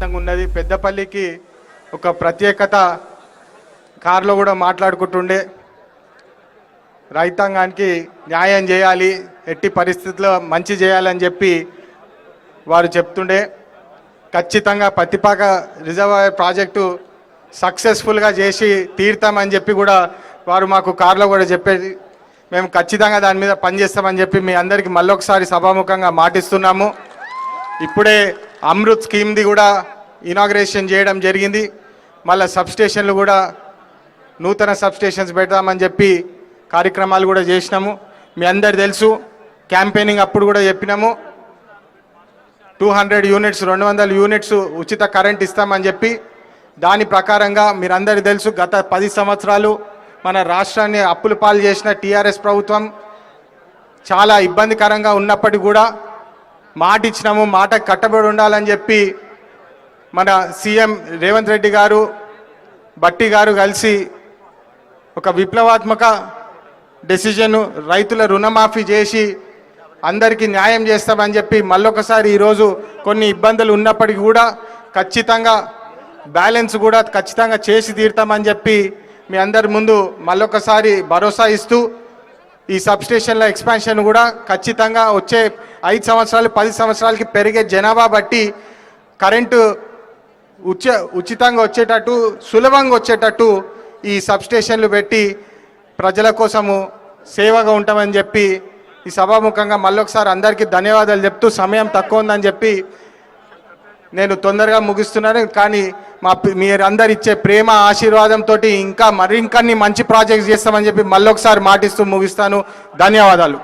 విధంగా ఉన్నది. పెద్దపల్లికి ఒక ప్రత్యేకత కారులో కూడా మాట్లాడుకుంటుండే. రైతాంగానికి న్యాయం చేయాలి ఎట్టి పరిస్థితుల్లో మంచి చేయాలని చెప్పి వారు చెప్తుండే. ఖచ్చితంగా పత్తిపాక రిజర్వాయర్ ప్రాజెక్టు సక్సెస్ఫుల్గా చేసి తీర్తామని చెప్పి కూడా వారు మాకు కారులో కూడా చెప్పేది. మేము ఖచ్చితంగా దాని మీద పనిచేస్తామని చెప్పి మీ అందరికీ మళ్ళొకసారి సభాముఖంగా మాటిస్తున్నాము. ఇప్పుడే అమృత్ స్కీమ్ది కూడా ఇనాగ్రేషన్ చేయడం జరిగింది. మళ్ళీ సబ్స్టేషన్లు కూడా నూతన సబ్స్టేషన్స్ పెడదామని చెప్పి కార్యక్రమాలు కూడా చేసినాము. మీ అందరు తెలుసు క్యాంపెయినింగ్ అప్పుడు కూడా చెప్పినాము. టూ హండ్రెడ్ యూనిట్స్ రెండు వందల యూనిట్స్ ఉచిత కరెంట్ ఇస్తామని చెప్పి దాని ప్రకారంగా మీరందరూ తెలుసు గత పది సంవత్సరాలు మన రాష్ట్రాన్ని అప్పులు పాలు చేసిన టీఆర్ఎస్ ప్రభుత్వం చాలా ఇబ్బందికరంగా ఉన్నప్పటికీ కూడా మాట ఇచ్చినాము మాట కట్టబడి ఉండాలని చెప్పి మన సీఎం రేవంత్ రెడ్డి గారు బట్టి గారు కలిసి ఒక విప్లవాత్మక డెసిజన్ రైతుల రుణమాఫీ చేసి అందరికీ న్యాయం చేస్తామని చెప్పి మళ్ళొకసారి ఈరోజు కొన్ని ఇబ్బందులు ఉన్నప్పటికీ కూడా ఖచ్చితంగా బ్యాలెన్స్ కూడా ఖచ్చితంగా చేసి తీరుతామని చెప్పి మీ అందరి ముందు మళ్ళొకసారి భరోసా ఇస్తూ ఈ సబ్స్టేషన్ల ఎక్స్పాన్షన్ కూడా ఖచ్చితంగా వచ్చే ఐదు సంవత్సరాలు పది సంవత్సరాలకి పెరిగే జనాభా బట్టి కరెంటు ఉచ ఉచితంగా వచ్చేటట్టు సులభంగా వచ్చేటట్టు ఈ సబ్స్టేషన్లు పెట్టి ప్రజల కోసము సేవగా ఉంటామని చెప్పి ఈ సభాముఖంగా మళ్ళొకసారి అందరికీ ధన్యవాదాలు చెప్తూ సమయం తక్కువ ఉందని చెప్పి నేను తొందరగా ముగిస్తున్నాను కానీ మా మీరందరు ఇచ్చే ప్రేమ ఆశీర్వాదంతో ఇంకా మరిన్ని మంచి ప్రాజెక్ట్స్ చేస్తామని చెప్పి మళ్ళొకసారి మాటిస్తూ ముగిస్తాను. ధన్యవాదాలు.